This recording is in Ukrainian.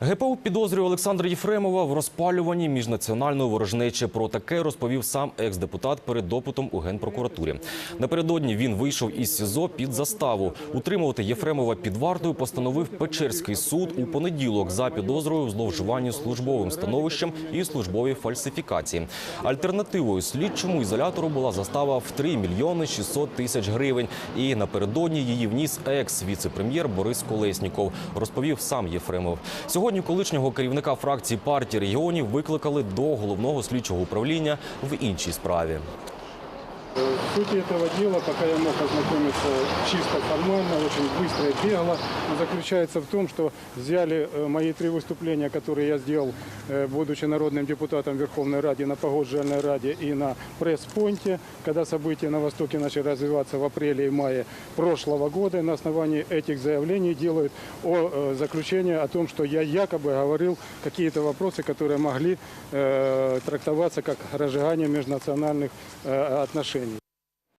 ГПУ підозрює Олександра Єфремова в розпалюванні міжнаціональної ворожнечі. Про таке розповів сам екс-депутат перед допитом у генпрокуратурі. Напередодні він вийшов із СІЗО під заставу. Утримувати Єфремова під вартою постановив Печерський суд у понеділок за підозрою в зловживанні службовим становищем і службовій фальсифікації. Альтернативою слідчому ізолятору була застава в 3 мільйони 600 тисяч гривень. І напередодні її вніс екс-віце-прем'єр Борис Колесніков. Розповів сам Єфремов. Сьогодні колишнього керівника фракції партії регіонів викликали до головного слідчого управління в іншій справі. В сути этого дела, пока я мог ознакомиться чисто формально, очень быстро и бегло, заключается в том, что взяли э, мои три выступления, которые я сделал, э, будучи народным депутатом Верховной Ради, на Погоджальной Раде и на пресс-понте, когда события на Востоке начали развиваться в апреле и мае прошлого года. И на основании этих заявлений делают о э, заключении о том, что я якобы говорил какие-то вопросы, которые могли э, трактоваться как разжигание межнациональных э, отношений.